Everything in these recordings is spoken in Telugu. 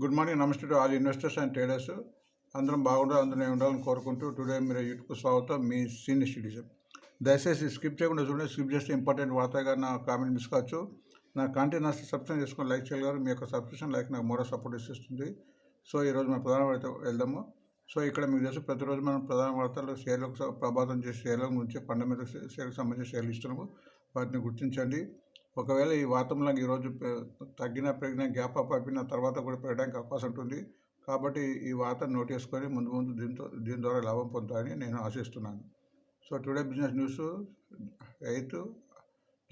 Good morning namaste to all investors and traders. అందరం బాగుండాలి అందరం ఉండాలని కోరుకుంటూ టుడే మీరు యూట్యూబ్ స్వాగతం మీ సీనియర్ సిటిజన్. దయచేసి స్కిప్ చేయకుండా చూడండి స్కిప్ చేస్తే ఇంపార్టెంట్ వార్తగా నా కామెంట్ మిస్ కావచ్చు. నా కంటెంట్ నా సబ్స్క్రైబ్ చేసుకొని లైక్ చేయగలరు మీ యొక్క సబ్స్క్రిప్షన్ లైక్ నాకు మరో సపోర్ట్ ఇస్తుంది. సో ఈరోజు మన ప్రధాన వార్త వెళ్దాము. సో ఇక్కడ మీకు తెలుసు ప్రతిరోజు మనం ప్రధాన వార్తలు షేర్లకు ప్రభావితం చేసే షేర్ల గురించి ఫండమెంటల్ షేర్లకు సంబంధించిన షేర్లు ఇస్తున్నాము. వాటిని గుర్తించండి. ఒకవేళ ఈ వాతంలో ఈరోజు పె- తగ్గిన పెరిగిన గ్యాప్ అప్ అయిపోయిన తర్వాత కూడా పెరగడానికి అవకాశం ఉంటుంది. కాబట్టి ఈ వార్తను నోట్ చేసుకొని ముందు ముందు దీంతో దీని ద్వారా లాభం పొందుతారని నేను ఆశిస్తున్నాను. So today business news eighth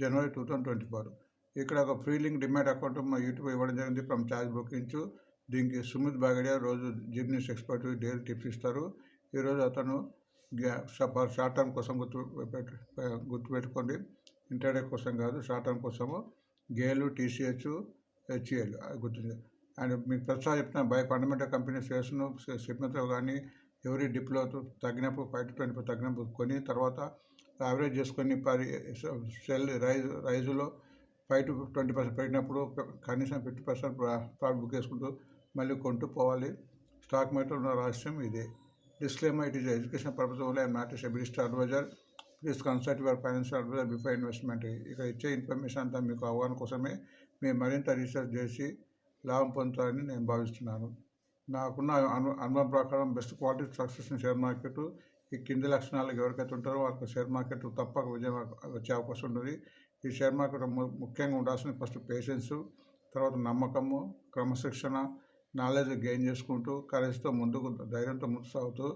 January two thousand twenty four. ఇక్కడ ఒక ఫ్రీ లింక్ డిమాండ్ అకౌంట్ మా యూట్యూబ్ ఇవ్వడం జరిగింది. ఫ్రమ్ ఛార్జ్ బుకింగ్ దీనికి సుమిత్ బాగడియా రోజు జిమ్ న్యూస్ ఎక్స్పర్ట్ డైలీ టిప్స్ ఇస్తారు. ఈరోజు అతను గ్యా- షార్ట్ టర్మ్ కోసం గుర్తు పెట్టు గుర్తుపెట్టుకోండి. ఇంటర్డే కోసం కాదు షార్ట్ టర్మ్ కోసము గేలు టీసీహెచ్ హెచ్ఏలు గుర్తుంది. అండ్ మీకు ప్రతిసారి చెప్తున్నా బై ఫండమెంటల్ కంపెనీ షేర్స్ను సిగ్నతో కానీ ఎవరి డిప్లో తగ్గినప్పుడు ఫైవ్ టు ట్వంటీ తగ్గినప్పుడు కొని తర్వాత యావరేజ్ చేసుకొని పది సెల్ రైజ్ రైజులో ఫైవ్ టు ట్వంటీ పర్సెంట్ పెట్టినప్పుడు కనీసం ఫిఫ్టీ పర్సెంట్ ప్రాఫిట్ బుక్ చేసుకుంటూ మళ్ళీ కొంటూ పోవాలి. స్టాక్ మార్కెట్లో ఉన్న రహస్యం ఇదే. Disclaimer it is education purpose only I'm not ఎబిలిస్ట్ adviser please consult your financial adviser before investment. ఇక ఇచ్చే ఇన్ఫర్మేషన్ అంతా మీకు అవగాహన కోసమే మీరు మరింత రీసెర్చ్ చేసి లాభం పొందుతారని నేను భావిస్తున్నాను. నాకున్న అను అనుభవం ప్రకారం best quality success share market. ఈ కింది లక్షణాలు ఎవరికైతే ఉంటారో వాళ్ళకి షేర్ మార్కెట్ తప్పక విజయం వచ్చే అవకాశం ఉంటుంది ఈ షేర్ మార్కెట్ ము- ముఖ్యంగా ఉండాల్సిన ఫస్ట్ పేషెన్స్ తర్వాత నమ్మకము క్రమశిక్షణ నాలెడ్జ్ గెయిన్ చేసుకుంటూ కరెజ్తో ముందుకు ధైర్యంతో ముందు సాగుతూ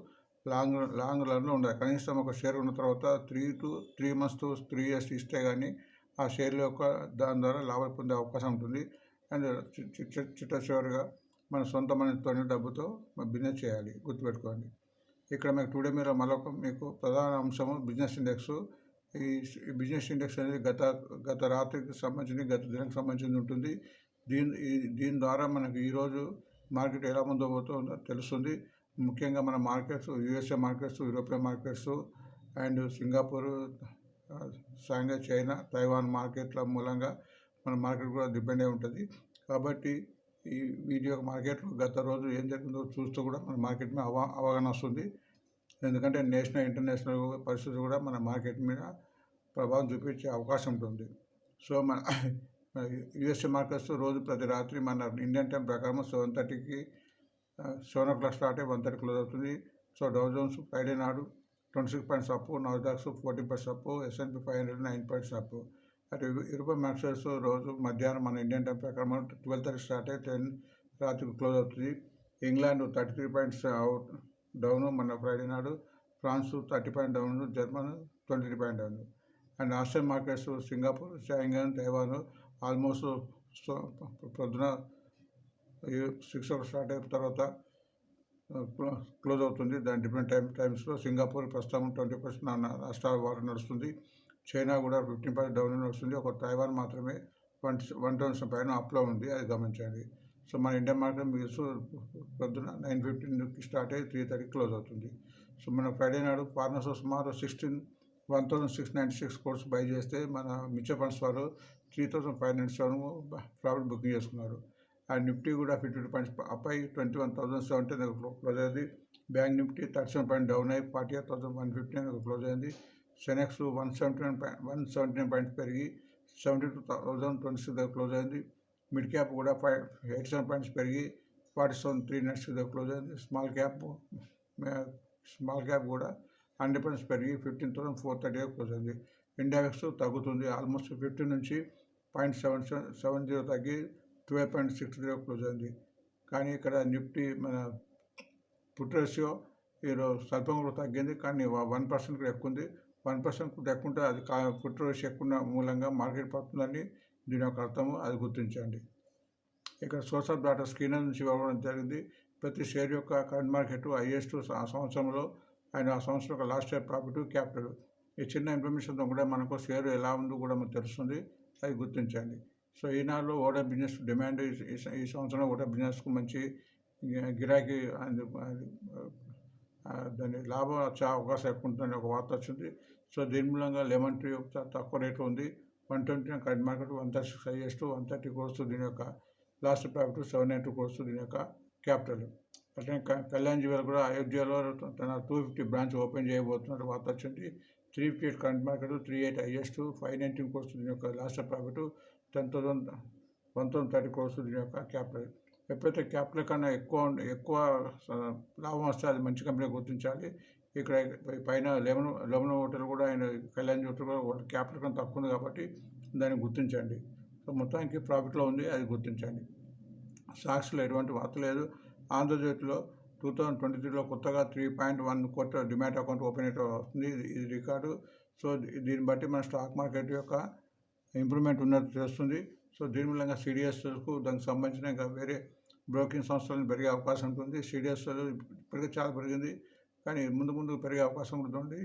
లాంగ్ లాంగ్ రన్లో ఉండాలి. కనీసం ఒక షేర్ ఉన్న తర్వాత three to three months to three years ఇస్తే కానీ ఆ షేర్ల యొక్క దాని ద్వారా లాభం పొందే అవకాశం ఉంటుంది. అండ్ చి- చిట్ట చివరిగా మన సొంత మనతో డబ్బుతో బిజినెస్ చేయాలి. గుర్తుపెట్టుకోండి. ఇక్కడ మీకు టుడే మీరు మరొక మీకు ప్రధాన అంశము బిజినెస్ ఇండెక్స్ ఈ బిజినెస్ ఇండెక్స్ అనేది గత గత రాత్రికి సంబంధించి గత దినానికి సంబంధించి ఉంటుంది. దీని దీని ద్వారా మనకు ఈరోజు మార్కెట్ ఎలా ముందు పోతుందో తెలుస్తుంది. ముఖ్యంగా మన markets USA markets European markets and Singapore ఆ, చైనా తైవాన్ మార్కెట్ల మూలంగా మన మార్కెట్ కూడా డిపెండ్ అయి ఉంటుంది. కాబట్టి ఈ వీటి యొక్క మార్కెట్లో గత రోజు ఏం జరిగిందో చూస్తూ కూడా మన మార్కెట్ మీద అవా అవగాహన వస్తుంది. ఎందుకంటే నేషనల్ ఇంటర్నేషనల్ పరిస్థితి కూడా మన మార్కెట్ మీద ప్రభావం చూపించే అవకాశం ఉంటుంది. సో మన యుఎస్ఏ మార్కెట్స్ రోజు ప్రతి రాత్రి మన ఇండియన్ టైం ప్రకారం సెవెన్ థర్టీకి సెవెన్ ఓ క్లాక్ స్టార్ట్ అయ్యి వన్ థర్టీ క్లోజ్ అవుతుంది. సో డౌ జోన్స్ ఫ్రైడే నాడు twenty six points up Nasdaq fourteen points up S and P five hundred nine points up అటు యూరోపియన్ మార్కెట్స్ రోజు మధ్యాహ్నం మన ఇండియన్ టైం ప్రకారం ట్వెల్వ్ థర్టీ స్టార్ట్ అయ్యి టెన్ రాత్రికి క్లోజ్ అవుతుంది. England thirty three points out down మన ఫ్రైడే నాడు. France thirty point down German twenty three point down. And Australian markets Singapore Shanghai Taiwan almost పొద్దున సిక్స్ అవర్స్ స్టార్ట్ అయిన తర్వాత క్లోజ్ అవుతుంది. దాని డిఫరెంట్ టైం టైమ్స్లో సింగపూర్ ప్రస్తుతం ట్వంటీ పర్సెంట్ రాష్ట్రాల వారు నడుస్తుంది. చైనా కూడా ఫిఫ్టీన్ పర్సెంట్ డౌన్ నడుస్తుంది. ఒక తైవాన్ మాత్రమే వన్ వన్ థౌసండ్ పైన అప్లో ఉంది. అది గమనించండి. సో మన ఇండియన్ మార్కెట్ మీకు పొద్దున నైన్ ఫిఫ్టీన్కి స్టార్ట్ అయ్యి త్రీ థర్టీ క్లోజ్ అవుతుంది. సో మన ఫ్రైడే నాడు ఫార్మర్స్ సుమారు sixteen one thousand six ninety six crores buy చేస్తే మన మ్యూచువల్ ఫండ్స్ వారు three thousand five ninety seven profit booking చేసుకున్నారు. ఆ నిఫ్టీ కూడా ఫిఫ్టీ టూ పాయింట్స్ అప్ అయ్యి twenty one thousand seventy close అయింది. Bank Nifty thirty seven point down అయ్యి forty eight thousand one fifty close అయింది. Sensex one seventy nine point one seventy nine points పెరిగి seventy two thousand twenty six దగ్గర క్లోజ్ అయింది. మిడ్ క్యాప్ కూడా ఫైవ్ ఎయిట్ సెవెన్ పాయింట్స్ పెరిగి ఫార్టీ సెవెన్ త్రీ నైన్టీ దగ్గర క్లోజ్ అయింది. స్మాల్ క్యాప్ స్మాల్ క్యాప్ కూడా హండ్రెడ్ పాయింట్స్ పెరిగి fifteen thousand four thirty close అయింది. ఇండెక్స్ తగ్గుతుంది. ఆల్మోస్ట్ ఫిఫ్టీన్ నుంచి పాయింట్ సెవెన్ సెవెన్ జీరో తగ్గి twelve point six three close అయింది. కానీ ఇక్కడ నిఫ్టీ మన పుట్ రేషియో ఈరోజు స్వల్పం కూడా తగ్గింది. కానీ వన్ పర్సెంట్ కూడా ఎక్కువ ఉంది. వన్ పర్సెంట్ కూడా అది కా పుట్ రేషియో ఎక్కువ ఉన్న మూలంగా మార్కెట్ పడుతుందని దీని యొక్క అర్థము అది గుర్తించండి. ఇక్కడ సోషల్ డాటా స్క్రీన్ నుంచి ఇవ్వడం జరిగింది. ప్రతి షేర్ యొక్క కరెంట్ మార్కెట్ హైయెస్ట్ ఆ సంవత్సరంలో ఆయన ఆ సంవత్సరం యొక్క లాస్ట్ ఇయర్ ప్రాఫిట్ క్యాపిటల్. ఈ చిన్న ఇన్ఫర్మేషన్తో కూడా మనకు షేర్ ఎలా ఉందో కూడా మనకు తెలుస్తుంది. అది గుర్తించండి. సో ఈనాడు ఓటర్ బిజినెస్ డిమాండ్ ఈ- సంవత్సరం ఓటర్ బిజినెస్కు మంచి గిరాకీ దాని లాభం వచ్చే అవకాశం ఎక్కువ ఉంటుందని ఒక వార్త వచ్చింది. సో దీని మూలంగా లెమన్ ట్రీ తక్కువ రేటు ఉంది. One twenty current market one thirty highest one thirty crores దీని యొక్క last profit seven nine two crores దీని యొక్క క్యాపిటల్. అట్లనే క- కళ్యాణ్ జ్యువెల్ కూడా అయోధ్యలో తన టూ ఫిఫ్టీ బ్రాంచ్ ఓపెన్ చేయబోతున్నట్టు వార్త వచ్చింది. Three fifty eight current market three eight highest five nineteen crores దీని యొక్క last profit ten thousand one thousand thirty crores దీని యొక్క క్యాపిటల్. ఎప్పుడైతే క్యాపిటల్ కన్నా ఎక్కువ ఎక్కువ లాభం వస్తే అది మంచి కంపెనీ గుర్తించాలి. ఇక్కడ పైన లెమన్ లెమన్ హోటల్ కూడా ఆయన కళ్యాణ్ హోటల్ కూడా క్యాపిటల్ కన్నా తక్కువ ఉంది కాబట్టి దాన్ని గుర్తించండి. సో మొత్తానికి ప్రాఫిట్లో ఉంది అది గుర్తించండి. సాక్స్లో ఎటువంటి వార్త లేదు. ఆంధ్రజ్యోతిలో టూ థౌజండ్ ట్వంటీ త్రీలో కొత్తగా త్రీ పాయింట్ వన్ కోట్ల డిమాట్ అకౌంట్ ఓపెన్ అయితే వస్తుంది. ఇది- రికార్డు. సో దీన్ని బట్టి మన స్టాక్ మార్కెట్ యొక్క ఇంప్రూవ్మెంట్ ఉన్నట్టు తెలుస్తుంది సో దీని మూలంగా సిడిఎస్కు దానికి సంబంధించిన ఇంకా వేరే బ్రోకింగ్ సంస్థలను పెరిగే అవకాశం ఉంటుంది. సిడిఎస్ ఇప్పటికే చాలా పెరిగింది. కానీ ముందు ముందు పెరిగే అవకాశం ఉంటుంది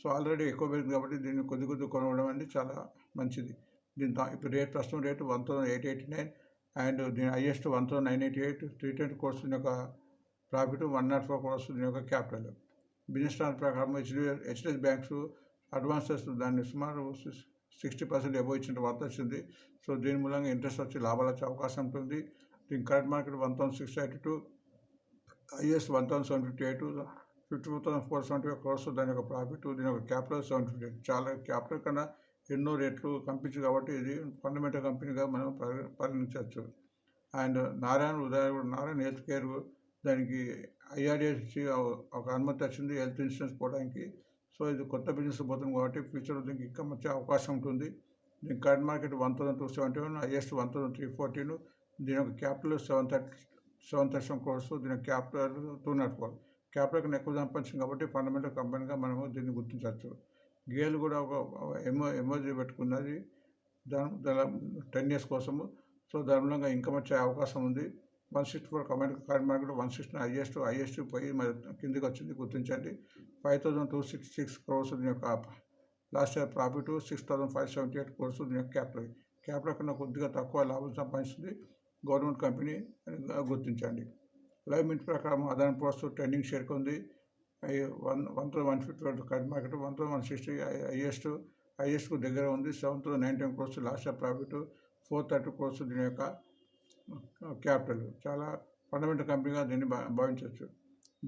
సో ఆల్రెడీ ఎక్కువ పెరిగింది కాబట్టి దీన్ని కొద్ది కొద్ది కొనవడం అనేది చాలా మంచిది. దీని ఇప్పుడు రేట్ ప్రస్తుతం rate one thousand eight eighty nine and దీని highest one thousand nine eighty eight three twenty crores దీని యొక్క profit one nought four crores దీని యొక్క క్యాపిటల్. బిజినెస్ ప్లాన్ ప్రకారం హెచ్డి హెచ్డిఎస్ బ్యాంక్స్ అడ్వాన్సెస్ దాన్ని సుమారు సిక్స్టీ పర్సెంట్ ఎబో ఇచ్చిన వార్త వచ్చింది. సో దీని మూలంగా ఇంట్రెస్ట్ వచ్చి లాభాలు వచ్చే అవకాశం ఉంటుంది. దీని current market one thousand six eighty two is one thousand seven fifty eight fifty two thousand four seventy crores దాని యొక్క ప్రాఫిట్ దీని యొక్క క్యాపిటల్ సెవెన్ ఫిఫ్టీ ఎయిట్. చాలా క్యాపిటల్ కన్నా ఎన్నో రేట్లు కంపించు కాబట్టి ఇది ఫండమెంటల్ కంపెనీగా మనం పరి- పరిగణించవచ్చు. And Narayana Udaya Narayana health care దానికి ఐఆర్ఏసి ఒక అనుమతి వచ్చింది హెల్త్ ఇన్సూరెన్స్ పోవడానికి. సో ఇది కొత్త బిజినెస్ పోతుంది కాబట్టి ఫ్యూచర్లో దీనికి ఇంకా వచ్చే అవకాశం ఉంటుంది. దీని current market one thousand two seventy one highest one thousand three fourteen. దీని యొక్క capital seven thirty seven thirty crores. దీని యొక్క capital two nought four. Capital కన్నా ఎక్కువ సంపాదించింది కాబట్టి ఫండమెంటల్ కంపెనీగా మనము దీన్ని గుర్తించవచ్చు. గేల్ కూడా ఒక ఎమో ఎమోజీ పెట్టుకున్నది. దాని దాని టెన్ ఇయర్స్ కోసము. సో దాని ఇంకా మంచి వచ్చే అవకాశం ఉంది. One sixty four command current market one sixty highest highest పోయి మరి కిందికి వచ్చింది గుర్తించండి. Five thousand two six six crores దీని యొక్క last year profit six thousand five seventy eight crores దీని యొక్క క్యాపిటల్. క్యాపిటల్ కన్నా కొద్దిగా తక్కువ లాభం సంపాదిస్తుంది. గవర్నమెంట్ కంపెనీ అని గుర్తించండి. లైవ్ మింట్ ప్రకారం అదాని పోస్ట్ ట్రెండింగ్ షేర్కి ఉంది. One one thousand one fifty current market one thousand one sixty highest హైయెస్ట్కు దగ్గర ఉంది. Seven thousand nineteen crores last year profit four thirty crores దీని యొక్క క్యాపిటల్. చాలా ఫండమెంటల్ కంపెనీగా దీన్ని భా భావించవచ్చు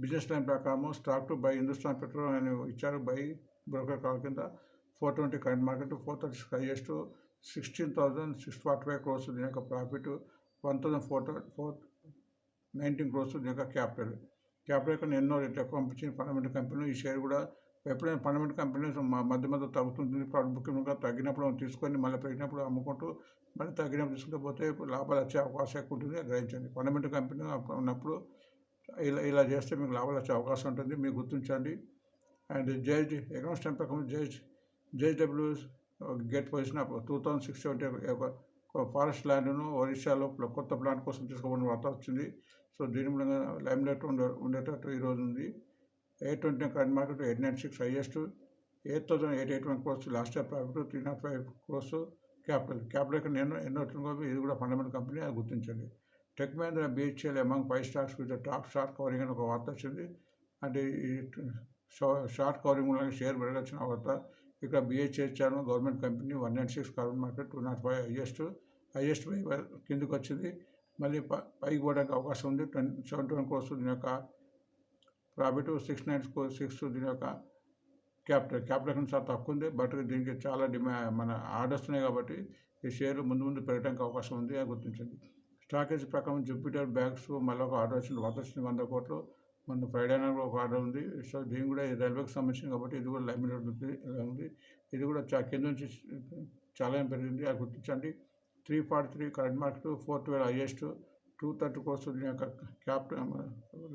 బిజినెస్ లైన్ ప్రకారం stock to buy Hindustan petrol అని ఇచ్చారు బై బ్రోకర్ కాల్ కింద. Four twenty current market four thirty highest sixteen thousand six forty five crores దీని యొక్క profit one thousand four four nineteen crores దీని యొక్క క్యాపిటల్. క్యాపిటల్ కన్నా ఎన్నో రేట్లు ఎక్కువ పంపించిన ఫండమెంటల్ కంపెనీలు. ఈ షేర్ కూడా ఎప్పుడైనా ఫండమెంటల్ కంపెనీస్ మధ్య మధ్య తగ్గుతుంటుంది. ప్రాడక్ట్ బుకింగ్ తగ్గినప్పుడు మనం తీసుకొని మళ్ళీ పెరిగినప్పుడు అమ్ముకుంటూ మళ్ళీ తగ్గినప్పుడు తీసుకుంటూ పోతే లాభాలు వచ్చే అవకాశం ఎక్కువ ఉంటుంది గ్రహించండి. ఫండమెంటల్ కంపెనీ అప్పుడు ఉన్నప్పుడు ఇలా ఇలా చేస్తే మీకు లాభాలు వచ్చే అవకాశం ఉంటుంది మీరు గుర్తించండి. అండ్ జేజ్ ఎకనామిక్స్ టైం ప్రకారం జేజ్ JW get position two thousand six seventy ఒక ఫారెస్ట్ ల్యాండ్ను ఒరిస్సాలో కొత్త ప్లాంట్ కోసం తీసుకోవడం వార్త వచ్చింది. సో దీని మూలంగా లైమ్ లైట్ ఉండే ఉండేటట్టు ఈరోజు ఉంది. Eight twenty current market eight nine six highest. Eight thousand eight eight one crores last year profit three nought five crores. Capital capital కన్నా ఎన్నో ఎన్నో ఉంటుంది ఇది కూడా ఫండమెంటల్ కంపెనీ అది గుర్తించండి. Tech Mahindra BHL among five stocks with top short covering అని ఒక వార్త వచ్చింది. అంటే ఈ షార్ట్ కవరింగ్ మూలంగా షేర్ పెరగచ్చిన వార్త. ఇక్కడ BHL government company one nine six current market two nought five highest highest కిందకు వచ్చింది. మళ్ళీ పైకి పోవడానికి అవకాశం ఉంది. ట్వంటీ సెవెంటీ వన్ కోర్స్ దీని యొక్క ప్రాఫిట్ సిక్స్ నైన్ సిక్స్ దీని యొక్క క్యాపిటల్ క్యాపిటల్ కన్నా చాలా తక్కువ ఉంది. బట్ దీనికి చాలా డిమా మన ఆర్డర్స్ ఉన్నాయి కాబట్టి ఈ షేర్ ముందు ముందు పెరగడానికి అవకాశం ఉంది అది గుర్తించండి. స్టాకేజ్ ప్రకారం జూపిటర్ బ్యాగ్స్ మళ్ళీ ఒక ఆర్డర్ వచ్చింది. వంద వచ్చింది వంద కోట్లు. మన ఫ్రైడే నాడు కూడా ఒక ఆర్డర్ ఉంది. సో దీని కూడా రైల్వేకి సంబంధించింది కాబట్టి ఇది కూడా లైమ్ ఉంది ఉంది. ఇది కూడా చా కింద నుంచి చాలా పెరిగింది అది గుర్తించండి. Three forty three current market four twelve highest two thirty crores దీని యొక్క capital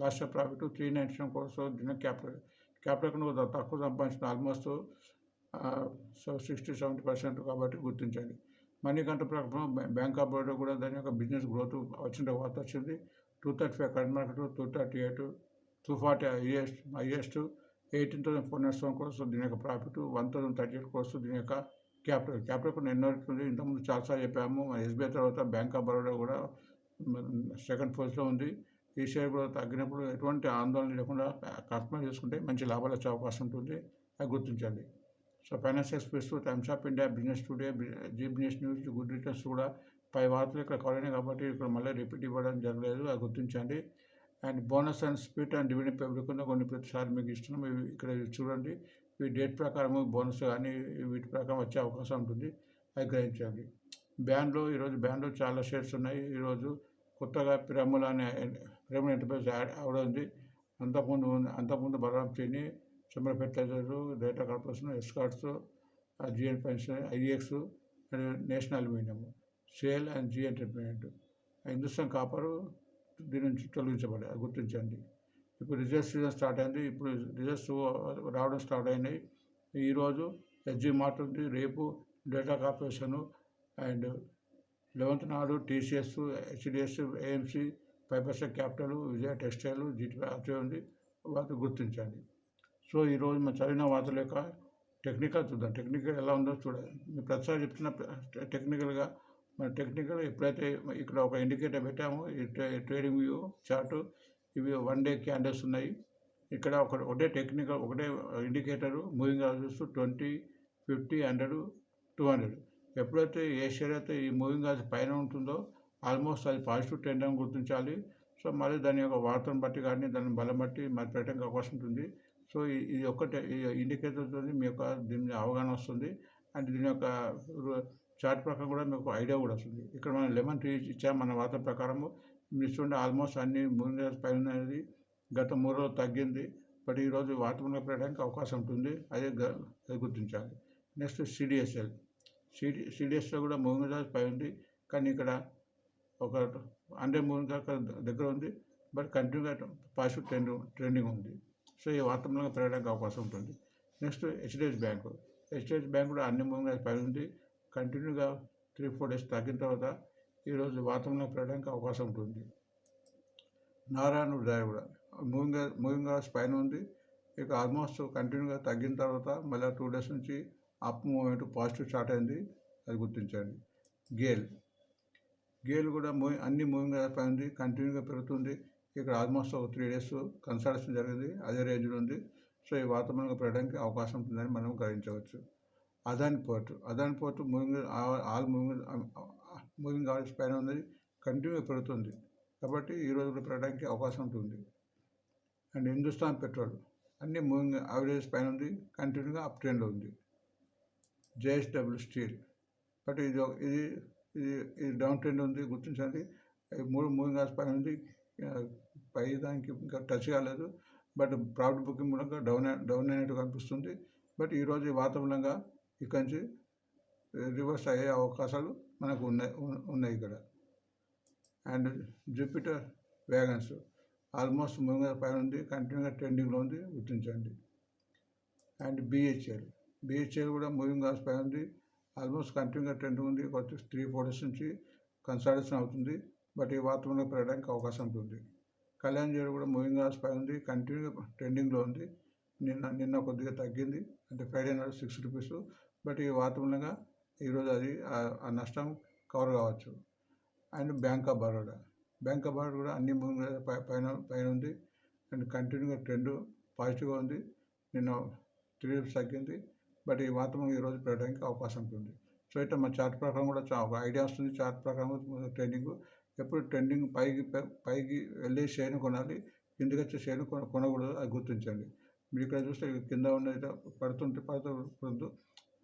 last profit three ninety seven crores దీని క్యాపిటల్. క్యాపిటల్ తక్కువ సంపాదించిన ఆల్మోస్ట్ సిక్స్టీ సెవెంటీ పర్సెంట్ కాబట్టి గుర్తించండి. మనీ కంట్రోల్ ప్రకారం బ్యాంక్ ఆఫ్ బరోడా కూడా దాని యొక్క బిజినెస్ గ్రోత్ వచ్చిన వార్త వచ్చింది. Two thirty five current market two thirty eight two forty highest highest eighteen thousand four hundred seven crores దీని యొక్క profit one thousand thirty eight crores దీని యొక్క క్యాపిటల్ క్యాపిటల్ కూడా ఎన్నో ఉంది. ఇంతకుముందు చాలాసార్లు చెప్పాము. ఎస్బీఐ తర్వాత బ్యాంక్ ఆఫ్ బరోడా కూడా సెకండ్ ఫోర్స్లో ఉంది. ఈ షేర్ కూడా తగ్గినప్పుడు ఎటువంటి ఆందోళన లేకుండా కస్టమర్ చేసుకుంటే మంచి లాభాలు వచ్చే అవకాశం ఉంటుంది. అది గుర్తించండి. So finance express times of India business today Zee business news good returns కూడా పై వార్తలు ఇక్కడ కవర్ కాబట్టి ఇక్కడ మళ్ళీ రిపీట్ ఇవ్వడం జరగలేదు. అది గుర్తించండి. And bonus and split and dividend payment కింద కొన్ని ప్రతిసారి మీకు ఇస్తున్నాం. ఇక్కడ చూడండి. ఈ డేట్ ప్రకారం బోనస్ కానీ వీటి ప్రకారం వచ్చే అవకాశం ఉంటుంది. అది గ్రహించండి. బ్యాండ్లో ఈరోజు బ్యాండ్లో చాలా షేర్స్ ఉన్నాయి. ఈరోజు కొత్తగా పిరముల్ అనే ప్రేమ ఎంటర్ప్రైజ్ యాడ్ అవడం అంతకుముందు ఉంది అంతకుముందు బలరాం చీని చంద్ర fertilisers data corporation Escorts GN pension IX and national aluminium SAIL and Zee entertainment Hindustan copper దీని నుంచి తొలగించబడి అది గుర్తించండి. ఇప్పుడు రిజల్ట్స్ సీజన్ స్టార్ట్ అయింది ఇప్పుడు రిజల్ట్స్ రావడం స్టార్ట్ అయినాయి ఈరోజు ఎస్జీ మార్ట్ ఉంది రేపు డేటా కార్పొరేషను అండ్ లెవెంత్ నాడు TCS HDS AMC pipers capital Vijaya textile GTP అదే ఉంది. వాటిని గుర్తించండి. సో ఈరోజు మనం చదివిన వార్తల యొక్క టెక్నికల్ చూద్దాం. టెక్నికల్ ఎలా ఉందో చూడాలి. మీరు ప్రతిసారి చెప్తున్న టెక్నికల్గా మన టెక్నికల్ ఎప్పుడైతే ఇక్కడ ఒక ఇండికేటర్ పెట్టామో ట్రే- ట్రేడింగ్ వ్యూ చార్టు ఇవి వన్ డే క్యాండిల్స్ ఉన్నాయి. ఇక్కడ ఒక ఒకటే టెక్నికల్ ఒకటే indicator moving ఆల్సోస్ twenty fifty hundred two hundred. ఎప్పుడైతే ఏ షేర్ అయితే ఈ మూవింగ్ ఆల్స్ పైన ఉంటుందో ఆల్మోస్ట్ అది పాజిటివ్ ట్రెండ్ అని గుర్తించాలి. సో మరి దాని యొక్క వార్తను బట్టి కానీ దాని బలం బట్టి మరి పెట్టడానికి అవకాశం ఉంటుంది. సో ఈ- ఇది ఒక్కటే ఈ ఇండికేటర్తో మీ యొక్క దీని అవగాహన వస్తుంది. అండ్ దీని యొక్క చార్ట్ ప్రకారం కూడా మీకు ఐడియా కూడా వస్తుంది. ఇక్కడ మనం లెమన్ ట్రీ ఇచ్చాం మన వార్త ప్రకారము. మీరు చూడండి ఆల్మోస్ట్ అన్ని మూడు నెలల పైన అనేది గత మూడు రోజులు తగ్గింది. బట్ ఈరోజు వాతావరణంలో పెట్టడానికి అవకాశం ఉంటుంది. అదే గ- అది గుర్తించాలి. నెక్స్ట్ సిడిఎస్ఎల్ సిడి సిడిఎస్లో కూడా మూడు నెలల పై ఉంది కానీ ఇక్కడ ఒక హండ్రెడ్ మూవింగ్ దగ్గర ఉంది. బట్ కంటిన్యూగా పాజిటివ్ ట్రెండ్ ట్రెండింగ్ ఉంది. సో ఈ వాతావరణంగా పెరగడానికి అవకాశం ఉంటుంది. Next HDF bank. HDF bank కూడా అన్ని మూడు పై ఉంది. కంటిన్యూగా త్రీ ఫోర్ డేస్ తగ్గిన తర్వాత ఈరోజు వాతావరణంలో పెరగడానికి అవకాశం ఉంటుంది. నారాయణ డ్రైవ్ కూడా. మూవింగ్ మూవింగ్ పైన ఉంది. ఇక ఆల్మోస్ట్ కంటిన్యూగా తగ్గిన తర్వాత మళ్ళీ టూ డేస్ నుంచి అప్ మూమెంట్ పాజిటివ్ స్టార్ట్ అయింది. అది గుర్తించండి. గేల్. గేలు కూడా మూవింగ్ అన్ని మూవింగ్ ఉంది కంటిన్యూగా పెరుగుతుంది. ఇక్కడ ఆల్మోస్ట్ ఒక త్రీ డేస్ కన్సల్టేషన్ జరిగింది అదే రేంజ్లో ఉంది. సో ఈ వాతావరణంగా పెరగడానికి అవకాశం ఉంటుందని మనం గ్రహించవచ్చు. Adani port Adani port moving all moving moving averages పైన ఉన్నది కంటిన్యూగా పెరుగుతుంది. కాబట్టి ఈ రోజు కూడా పెరగడానికి అవకాశం ఉంటుంది. అండ్ హిందుస్థాన్ పెట్రోల్ అన్ని మూవింగ్ యావరేజ్ పైన ఉంది కంటిన్యూగా అప్ ట్రెండ్లో ఉంది. JSW steel. బట్ ఇది ఇది ఇది ఇది డౌన్ ట్రెండ్ ఉంది గుర్తించండి మూడు మూవింగ్ అవర్స్ పైన ఉంది పై దానికి ఇంకా టచ్ కాలేదు. బట్ ప్రాఫిట్ బుకింగ్ మూలంగా డౌన్ డౌన్ అయినట్టు కనిపిస్తుంది. బట్ ఈరోజు వాతావరణంగా ఇక్కడి నుంచి రివర్స్ అయ్యే అవకాశాలు మనకు ఉన్నాయి ఉన్నాయి ఇక్కడ. అండ్ జూపిటర్ వ్యాగన్స్ ఆల్మోస్ట్ మూడు పైన ఉంది కంటిన్యూగా ట్రెండింగ్లో ఉంది గుర్తించండి. And BHL. బిహెచ్ఎల్ కూడా మూవింగ్ ఆర్స్ పైన ఉంది ఆల్మోస్ట్ కంటిన్యూగా ట్రెండ్ ఉంది. కొద్ది త్రీ ఫోర్ డేస్ నుంచి కన్సల్టేషన్ అవుతుంది. బట్ ఈ వాతావరణంలో పెరగడానికి అవకాశం ఉంటుంది. కళ్యాణ్ జేరు కూడా మూవింగ్ ఆర్స్ పై ఉంది. కంటిన్యూగా ట్రెండింగ్లో ఉంది. నిన్న నిన్న కొద్దిగా తగ్గింది. అంటే ఫ్రైడే నాడు సిక్స్ రూపీస్. బట్ ఈ వాతావరణంగా ఈరోజు అది ఆ- నష్టం కవర్ కావచ్చు. And bank of Baroda. Bank of Baroda కూడా అన్ని మూవింగ్ పైన పైన ఉంది. అండ్ కంటిన్యూగా ట్రెండ్ పాజిటివ్గా ఉంది. నిన్న త్రీ రూపీస్ తగ్గింది. బట్ ఈ మాత్రం ఈరోజు పెరగడానికి అవకాశం ఉంటుంది. సో ఇట్లా మన చార్ట్ ప్రకారం కూడా చా- ఒక ఐడియా వస్తుంది చార్ట్ ప్రకారం ట్రెండింగ్. ఎప్పుడు ట్రెండింగ్ పైకి పైకి వెళ్ళే షేర్ని కొనాలి కిందకి వచ్చే షేర్ని కొన కొనకూడదు అది గుర్తించండి. మీరు ఇక్కడ చూస్తే కింద ఉన్న పడుతుంటే పడుతూ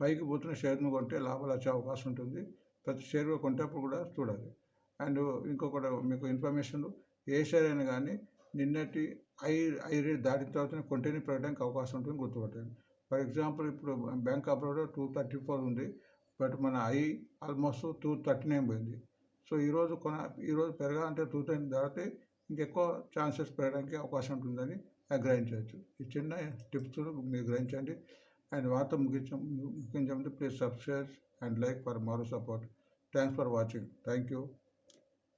పైకి పోతున్న షేర్ను కొంటే లాభాలు వచ్చే అవకాశం ఉంటుంది. ప్రతి షేర్ కొంటప్పుడు కూడా చూడాలి. అండ్ ఇంకొకటి మీకు ఇన్ఫర్మేషన్ ఏ షేర్ అయినా కానీ నిన్నటి ఐ ఐ రేట్ దాటిన తర్వాత కొంటేనే పెట్టడానికి అవకాశం ఉంటుంది గుర్తుపట్టండి. ఫర్ ఎగ్జాంపుల్ ఇప్పుడు bank of Baroda two thirty four ఉంది బట్ మన high almost two thirty nine పోయింది. సో ఈరోజు కొన ఈరోజు పెరగాలంటే టూ థర్టీ తర్వాత ఇంకెక్కువ ఛాన్సెస్ పెరగడానికి అవకాశం ఉంటుందని గ్రహించవచ్చు. ఈ చిన్న టిప్స్ మీరు గ్రహించండి. అండ్ వార్త ముగించం ముగించమంటే please subscribe and like for మరో support. Thanks for watching. Thank you.